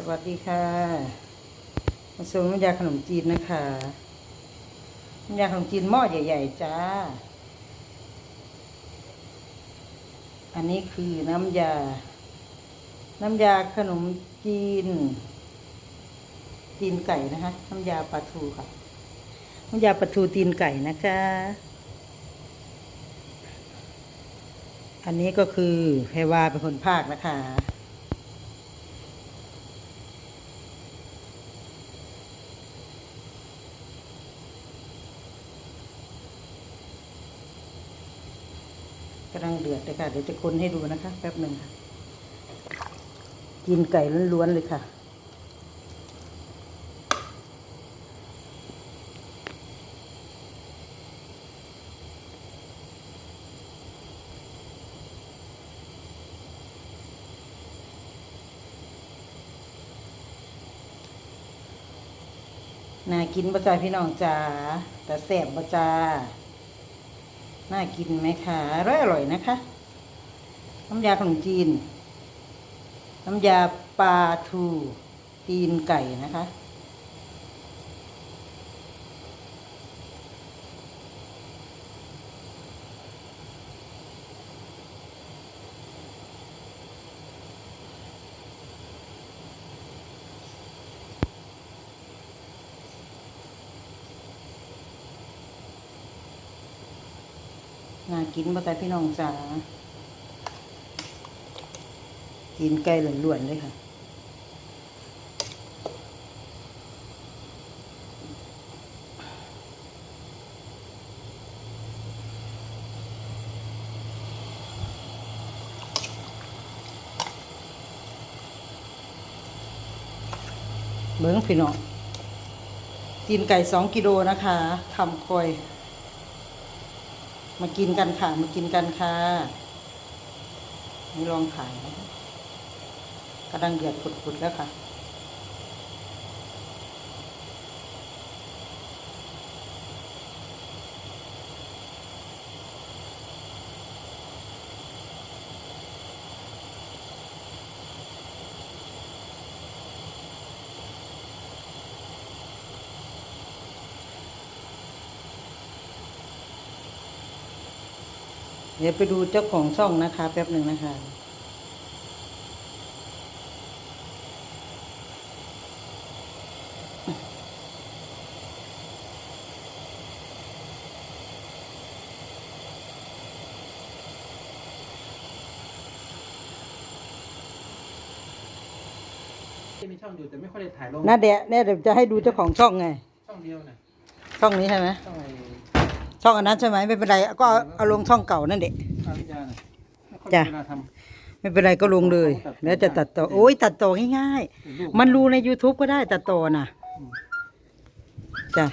สวัสดีค่ะ มาส่งน้ำยาขนมจีนนะคะน้ำยาขนมจีนหม้อใหญ่ ๆ จ้า อันนี้คือน้ำยา น้ำยาขนมจีน ตีนไก่นะคะ น้ำยาปลาทูค่ะ น้ำยาปลาทูตีนไก่นะคะ อันนี้ก็คือแพรวาเป็นคนภาคนะคะ กำลังเดือดเลยค่ะ เดี๋ยวจะคนให้ดูนะคะ แป๊บหนึ่งค่ะ กินไก่ล้วนๆเลยค่ะ น่ากินประจาพี่น้องจ๋าแต่แสบประจา น่ากินไหมคะอร่อยอร่อยนะคะ น้ำยาขนมจีน น้ำยาปลาทูตีนไก่นะคะ น่ากินมาแต่พี่น้องจ๋ากินไก่หล้วนๆเลยค่ะเบิ้งพี่น้องกินไก่สองกิโลนะคะทำคอย มากินกันค่ะ มากินกันค่ะนี่ลองขายนะคะกำลังเดือดปุดๆแล้วค่ะ เดี๋ยวไปดูเจ้าของช่องนะคะ แป๊บหนึ่งนะคะจะมีช่องอยู่แต่ไม่ค่อยได้ถ่ายลงน่าเดะเนี่ยเดี๋ยวจะให้ดูเจ้าของช่องไง ช่องเดียวนะช่องนี้ใช่ไหมช่องไอ้ ช่องอันนั้นใช่ไหมไม่เป็นไรก็เอาเอาลงช่องเก่านั่นเด็กอาวิทยาน่ะไม่ค่อยจ้ะมีเวลาทไม่เป็นไรก็ลงเลย แล้วจะตัดต่อโอ้ยตัดต่อง่ายำลูกๆมันรู้ใน YouTube ก็ได้ตัดต่อน่ะจ้ะ